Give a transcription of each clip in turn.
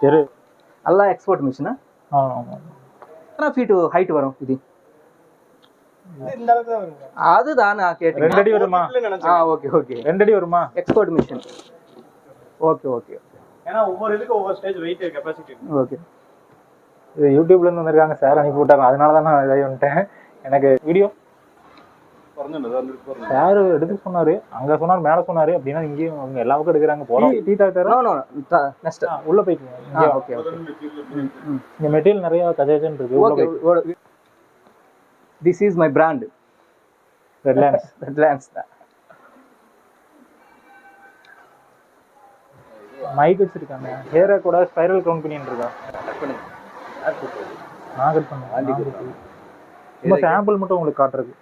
சரி எல்லாம் எக்ஸ்போர்ட் மிஷினா எத்தனை ஃபீட்டு ஹைட் வரும் இது? அதுதான் நான் கேட்டேன். ரெண்டு அடி வருமா? ஆ ஓகே ஓகே ரெண்டு அடி வருமா? எக்ஸ்போர்ட் மிஷின் ஓகே ஓகே ஏன்னா ஒவ்வொரு இதுக்கு ஒவ்வொரு ஸ்டேஜ் வெயிட் கெப்பாசிட்டி ஓகே இது யூடியூப்ல இருந்து வந்திருக்காங்க சார் அனுப்பி விட்டாங்க. அதனால தான் நான் இதாகி வந்துட்டேன். எனக்கு வீடியோ சார் எடுத்து சொன்னாரு. அங்க சொன்னாரு மேல சொன்னாரு. அப்படின்னா இங்கேயும் அவங்க எல்லா பக்கம் எடுக்கிறாங்க. போறோம். டீ தாத்தா நோ நோ நெக்ஸ்ட் உள்ள போய்க்குங்க ஓகே இங்க மெட்டீரியல் நிறைய கஜேஜன் இருக்கு. This is my brand Redlands Redlands mike வச்சிருக்காங்க. ஹேரை கூட ஸ்பைரல் கவுண்ட் பண்ணிட்டு இருக்கா நான் கட் சும்மா சாம்பிள் மட்டும் உங்களுக்கு காட்டுறது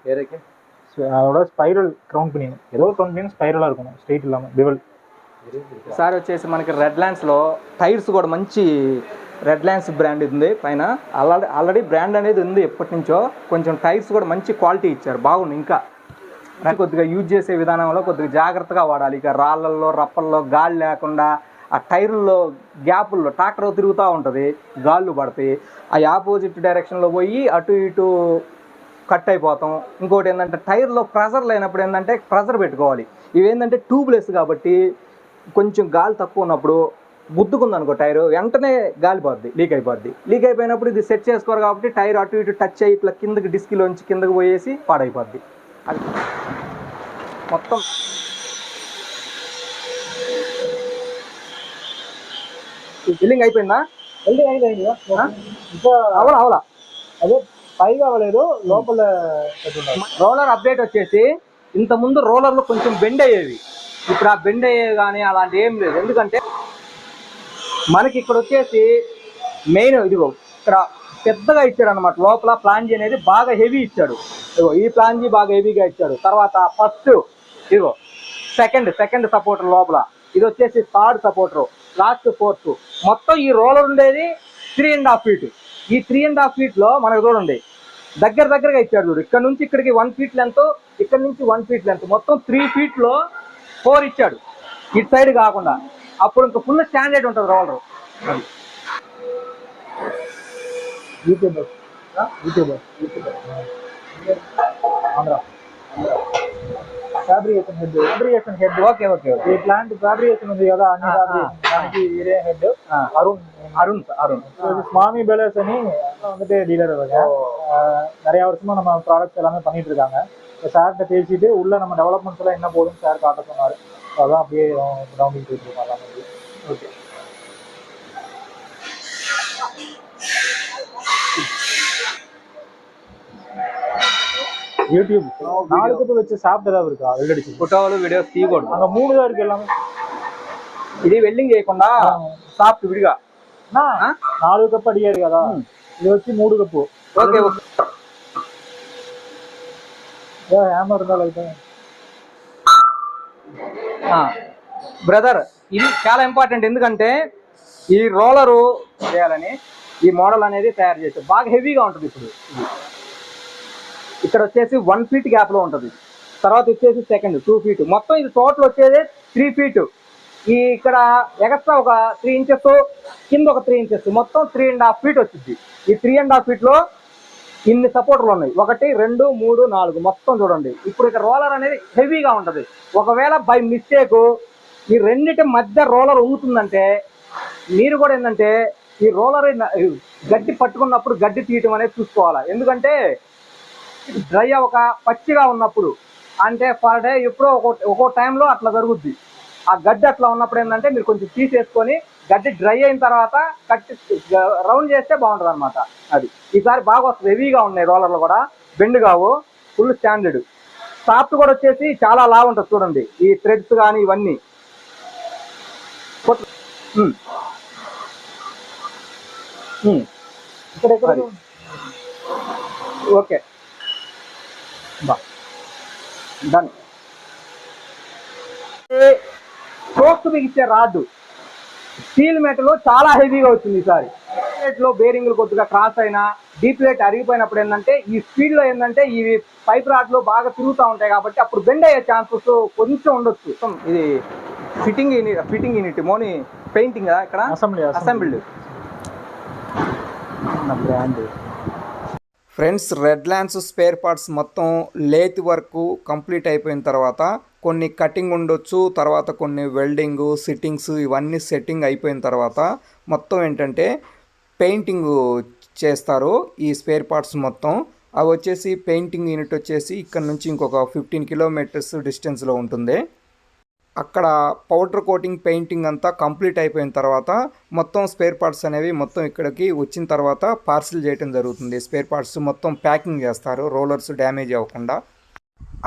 அதோட ஸ்பைரல் க்ரௌண்ட் பண்ணிடணும் ఏదో కొంత మీన్ స్పైరల్గా ఇరుకును స్ట్రైట్ ఇల్లాము బివల్ సార్ వచ్చేసి మనకి రెడ్ ల్యాండ్స్లో టైర్స్ కూడా మంచి రెడ్ ల్యాండ్స్ బ్రాండ్ ఉంది. పైన ఆల్రెడీ ఆల్రెడీ బ్రాండ్ అనేది ఉంది ఎప్పటి నుంచో కొంచెం టైర్స్ కూడా మంచి క్వాలిటీ ఇచ్చారు. బాగుంది ఇంకా. కొద్దిగా యూజ్ చేసే విధానంలో కొద్దిగా జాగ్రత్తగా వాడాలి. ఇక రాళ్ళల్లో రప్పల్లో గాలి లేకుండా ఆ టైర్లో గ్యాపుల్లో ట్రాక్టర్ తిరుగుతూ ఉంటుంది. గాళ్ళు పడతాయి. ఆ ఆపోజిట్ డైరెక్షన్లో పోయి అటు ఇటు కట్ అయిపోతాం. ఇంకోటి ఏంటంటే టైర్లో ప్రెజర్ లేనప్పుడు ఏంటంటే ప్రెజర్ పెట్టుకోవాలి. ఇవి ఏంటంటే ట్యూబ్లెస్ కాబట్టి కొంచెం గాలి తక్కువ ఉన్నప్పుడు గుద్దుకుంది అనుకో టైర్ వెంటనే గాలి పోద్ది లీక్ అయిపోద్ది. లీక్ అయిపోయినప్పుడు ఇది సెట్ చేసుకోరు కాబట్టి టైర్ అటు ఇటు టచ్ అయ్యి ఇట్లా కిందకి డిస్క్లోంచి కిందకి పోయేసి పాడైపోద్ది. అది మొత్తం బిల్లింగ్ అయిపోయిందా? వెల్డింగ్ అయింది ఆ? ఇంకా అవలా అవలా. అదే పైగా అవ్వలేదు లోపల రోలర్ అప్డేట్ వచ్చేసి ఇంత ముందు రోలర్లు కొంచెం బెండ్ అయ్యేవి. ఇప్పుడు ఆ బెండ్ అయ్యేవి కానీ అలాంటి ఏం లేదు. ఎందుకంటే మనకి ఇక్కడ వచ్చేసి మెయిన్ ఇదిగో ఇక్కడ పెద్దగా ఇచ్చాడు అనమాట లోపల ప్లాంజీ అనేది బాగా హెవీ ఇచ్చాడు. ఇగో ఈ ప్లాంజీ బాగా హెవీగా ఇచ్చాడు. తర్వాత ఫస్ట్ ఇదిగో సెకండ్ సెకండ్ సపోర్టర్ లోపల. ఇది వచ్చేసి థర్డ్ సపోర్టర్ లాస్ట్ ఫోర్త్. మొత్తం ఈ రోలర్ ఉండేది త్రీ అండ్ హాఫ్ ఫీట్ ఈ త్రీ అండ్ హాఫ్ ఫీట్లో మనకు చూడండి దగ్గర దగ్గరగా ఇచ్చాడు చూడు. ఇక్కడ నుంచి ఇక్కడికి వన్ ఫీట్ లెంత్ ఇక్కడ నుంచి వన్ ఫీట్ లెంత్ మొత్తం త్రీ ఫీట్లో ఫోర్ ఇచ్చాడు. ఇటు సైడ్ కాకుండా. అప్పుడు ఇంకా ఫుల్ స్టాండర్డ్ ఉంటుంది roller YouTuber YouTuber Andhra. Fabrication head fabrication head okay okay okay ఇట్లాంటి ఫ్యాబ్రికేషన్ ఉంది కదా అన్ని ఆ, fabrication. దానికి ఇదే హెడ్ ఆ. అరుణ్ అరుణ్ అరుణ్ இது சுவாமி பேலர்ஸ் அணி வந்துட்டு டீலர் அவங்க ஆஹ் நிறைய வருஷமா நம்ம ப்ராடக்ட்ஸ் எல்லாமே பண்ணிட்டு இருக்காங்க இப்போ சார்கிட்ட பேசிட்டு உள்ள நம்ம டெவலப்மெண்ட்ஸ் எல்லாம் என்ன போகுதுன்னு சார் காட்ட சொன்னாரு So அதான் அப்படியே ரவுண்டிங் போயிட்டு இருக்கோம் எல்லாமே ஓகே யூடியூப் நாலு கப்பு வச்சு சாப்பிட்டு ஏதாவது இருக்கா வெள்ளடிச்சு ఫోటోలు వీడియోస్ తీయకూడదు அங்க மூணு தான் இருக்கு எல்லாமே ఇది వెల్డింగ్ చేయకుండా సాఫ్ట్ విడిగా அண்ணா, நாலு கப் அடியா இருக்காதா இது வச்சு மூணு கப்பு ఓకే ఓకే ஏன் ஹேமர் இருந்தாலும் அதுதான் బ్రదర్ ఇది చాలా ఇంపార్టెంట్ ఎందుకంటే ఈ రోలరు చేయాలని ఈ మోడల్ అనేది తయారు చేశారు బాగా హెవీగా ఉంటుంది ఇప్పుడు ఇది. ఇక్కడ వచ్చేసి వన్ ఫీట్ గ్యాప్లో ఉంటుంది. తర్వాత వచ్చేసి సెకండ్ టూ ఫీట్ మొత్తం ఇది టోటల్ వచ్చేది త్రీ ఫీట్ ఈ ఇక్కడ ఎగస్ట్రా ఒక త్రీ ఇంచెస్ కింద ఒక త్రీ ఇంచెస్ మొత్తం త్రీ అండ్ హాఫ్ ఫీట్ వచ్చింది. ఈ త్రీ అండ్ హాఫ్ ఫీట్లో ఇన్ని సపోర్టర్లు ఉన్నాయి. ఒకటి రెండు మూడు నాలుగు. మొత్తం చూడండి. ఇప్పుడు ఇక్కడ రోలర్ అనేది హెవీగా ఉంటుంది. ఒకవేళ బై మిస్టేక్ ఈ రెండిటి మధ్య రోలర్ ఊగుతుందంటే మీరు కూడా ఏంటంటే ఈ రోలర్ గడ్డి పట్టుకున్నప్పుడు గడ్డి తీయటం అనేది చూసుకోవాలి? ఎందుకంటే డ్రై ఒక పచ్చిగా ఉన్నప్పుడు అంటే పర్ డే ఎప్పుడో ఒక్కో ఒక్కో టైంలో అట్లా జరుగుద్ది. ఆ గడ్డి అట్లా ఉన్నప్పుడు ఏంటంటే మీరు కొంచెం తీసేసుకొని గడ్డి డ్రై అయిన తర్వాత కట్టి రౌండ్ చేస్తే బాగుంటుంది అనమాట అది. ఈసారి బాగా వస్తుంది హెవీగా ఉన్నాయి రోలర్లు కూడా. బెండ్ కావు ఫుల్ స్టాండర్డ్ సాఫ్ట్ కూడా వచ్చేసి చాలా లావు ఉంటుంది చూడండి. ఈ థ్రెడ్స్ కానీ ఇవన్నీ. ఇక్కడ. ఓకే. డన్ స్ట్రోక్స్ బిగించే రాడ్డు. స్టీల్ మెటల్ చాలా హెవీగా వచ్చింది ఈసారి లో బేరింగ్లు కొద్దిగా క్రాస్ అయినా డీప్ ప్లేట్ అరిగిపోయినప్పుడు ఏంటంటే ఈ స్పీడ్లో ఏంటంటే ఇవి పైప్ రాడ్లు బాగా తిరుగుతూ ఉంటాయి కాబట్టి అప్పుడు బెండ్ అయ్యే ఛాన్సెస్ కొంచెం ఉండొచ్చు. ఇది ఫిట్టింగ్ యూనిట్ ఫిట్టింగ్ యూనిట్ మోని పెయింటింగ్ ఇక్కడ? Assembly assembled brand friends Red Lands spare parts మొత్తం లేత్ వర్కు కంప్లీట్ అయిపోయిన తర్వాత కొన్ని కటింగ్ ఉండొచ్చు తర్వాత కొన్ని వెల్డింగ్ సిట్టింగ్స్ ఇవన్నీ సెట్టింగ్ అయిపోయిన తర్వాత మొత్తం ఏంటంటే పెయింటింగ్ చేస్తారు ఈ స్పేర్ పార్ట్స్ మొత్తం. అవి వచ్చేసి పెయింటింగ్ యూనిట్ వచ్చేసి ఇక్కడ నుంచి ఇంకొక ఫిఫ్టీన్ కిలోమీటర్స్ డిస్టెన్స్లో ఉంటుంది. అక్కడ పౌడర్ కోటింగ్ పెయింటింగ్ అంతా కంప్లీట్ అయిపోయిన తర్వాత మొత్తం స్పేర్ పార్ట్స్ అనేవి మొత్తం ఇక్కడికి వచ్చిన తర్వాత పార్సిల్ చేయడం జరుగుతుంది. స్పేర్ పార్ట్స్ మొత్తం ప్యాకింగ్ చేస్తారు. రోలర్స్ డ్యామేజ్ అవ్వకుండా.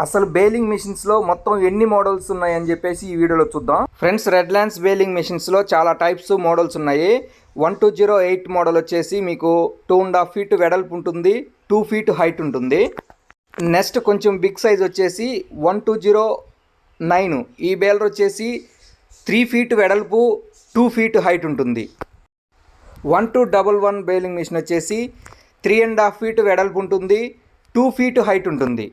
అసలు బేలింగ్ మిషన్స్లో మొత్తం ఎన్ని మోడల్స్ ఉన్నాయని చెప్పేసి ఈ వీడియోలో చూద్దాం. ఫ్రెండ్స్ రెడ్ ల్యాండ్స్ బేలింగ్ మిషన్స్లో చాలా టైప్స్ మోడల్స్ ఉన్నాయి. One two zero eight model వచ్చేసి మీకు టూ అండ్ హాఫ్ ఫీట్ వెడల్పు ఉంటుంది. టూ ఫీట్ హైట్ ఉంటుంది. నెక్స్ట్ కొంచెం బిగ్ సైజ్ వచ్చేసి వన్ టూ జీరో నైన్. ఈ బేలర్ వచ్చేసి త్రీ ఫీట్ వెడల్పు టూ ఫీట్ హైట్ ఉంటుంది. One two double one baling machine వచ్చేసి త్రీ అండ్ హాఫ్ ఫీట్ వెడల్పు ఉంటుంది టూ ఫీట్ హైట్ ఉంటుంది.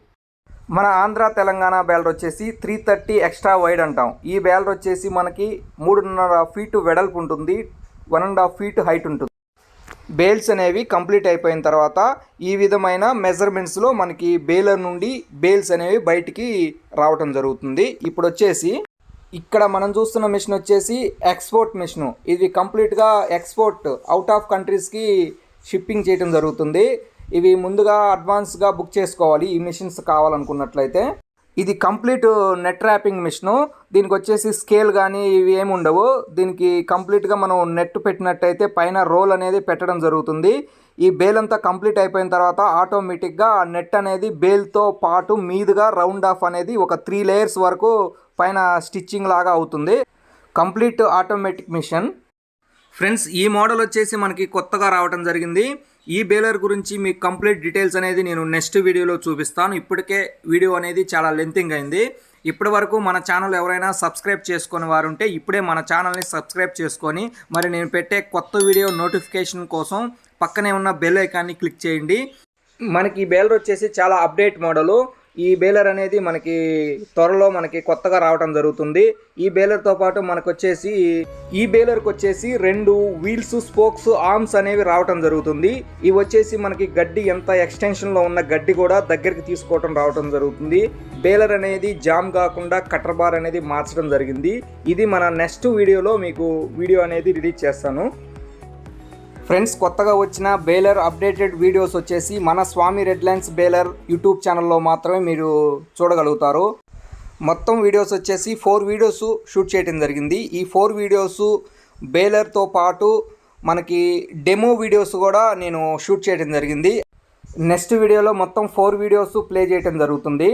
మన ఆంధ్ర తెలంగాణ బేలర్ వచ్చేసి త్రీ థర్టీ ఎక్స్ట్రా వైడ్ అంటాం. ఈ బేలర్ వచ్చేసి మనకి మూడున్నర ఫీట్ వెడల్పు ఉంటుంది one and half feet height ఉంటుంది. బేల్స్ అనేవి కంప్లీట్ అయిపోయిన తర్వాత ఈ విధమైన మెజర్మెంట్స్లో మనకి బేలర్ నుండి బేల్స్ అనేవి బయటికి రావటం జరుగుతుంది. ఇప్పుడు వచ్చేసి ఇక్కడ మనం చూస్తున్న మిషన్ వచ్చేసి ఎక్స్పోర్ట్ మిషన్. ఇది కంప్లీట్గా ఎక్స్పోర్ట్ అవుట్ ఆఫ్ కంట్రీస్కి షిప్పింగ్ చేయడం జరుగుతుంది. ఇవి ముందుగా అడ్వాన్స్గా బుక్ చేసుకోవాలి. ఈ మిషన్స్ కావాలనుకున్నట్లయితే ఇది కంప్లీట్ నెట్ ర్యాపింగ్ మిషను. దీనికి వచ్చేసి స్కేల్ కానీ ఇవి ఏమి ఉండవు. దీనికి కంప్లీట్గా మనం నెట్ పెట్టినట్టయితే పైన రోల్ అనేది పెట్టడం జరుగుతుంది. ఈ బేల్ అంతా కంప్లీట్ అయిపోయిన తర్వాత ఆటోమేటిక్గా ఆ నెట్ అనేది బేల్తో పాటు మీదుగా రౌండ్ ఆఫ్ అనేది ఒక త్రీ లేయర్స్ వరకు పైన స్టిచ్చింగ్ లాగా అవుతుంది. Complete automatic machine. ఫ్రెండ్స్ ఈ మోడల్ వచ్చేసి మనకి కొత్తగా రావడం జరిగింది. ఈ బేలర్ గురించి మీకు కంప్లీట్ డీటెయిల్స్ అనేది నేను నెక్స్ట్ వీడియోలో చూపిస్తాను. ఇప్పటికే వీడియో అనేది చాలా లెంతింగ్ అయింది. ఇప్పటి వరకు మన ఛానల్ ఎవరైనా సబ్స్క్రైబ్ చేసుకుని వారు ఉంటే ఇప్పుడే మన ఛానల్ని సబ్స్క్రైబ్ చేసుకొని మరి నేను పెట్టే కొత్త వీడియో నోటిఫికేషన్ కోసం పక్కనే ఉన్న బెల్ ఐకాన్ని క్లిక్ చేయండి. మనకి ఈ బేలర్ వచ్చేసి చాలా అప్డేట్ మోడలు. ఈ బేలర్ అనేది మనకి త్వరలో మనకి కొత్తగా రావడం జరుగుతుంది. ఈ బేలర్తో పాటు మనకు వచ్చేసి ఈ బేలర్కి వచ్చేసి రెండు వీల్స్ స్పోక్స్ ఆర్మ్స్ అనేవి రావటం జరుగుతుంది. ఇవి వచ్చేసి మనకి గడ్డి ఎంత ఎక్స్టెన్షన్లో ఉన్న గడ్డి కూడా దగ్గరికి తీసుకోవటం రావటం జరుగుతుంది. బేలర్ అనేది జామ్ కాకుండా కటర్ బార్ అనేది మార్చడం జరిగింది. ఇది మన నెక్స్ట్ వీడియోలో మీకు వీడియో అనేది రిలీజ్ చేస్తాను. ఫ్రెండ్స్ కొత్తగా వచ్చిన బేలర్ అప్డేటెడ్ వీడియోస్ వచ్చేసి మన Swami Red Lines baler YouTube ఛానల్లో మాత్రమే మీరు చూడగలుగుతారు. మొత్తం వీడియోస్ వచ్చేసి ఫోర్ వీడియోస్ షూట్ చేయడం జరిగింది. ఈ ఫోర్ వీడియోస్ బేలర్తో పాటు మనకి డెమో వీడియోస్ కూడా నేను షూట్ చేయడం జరిగింది. నెక్స్ట్ వీడియోలో మొత్తం ఫోర్ వీడియోస్ ప్లే చేయడం జరుగుతుంది.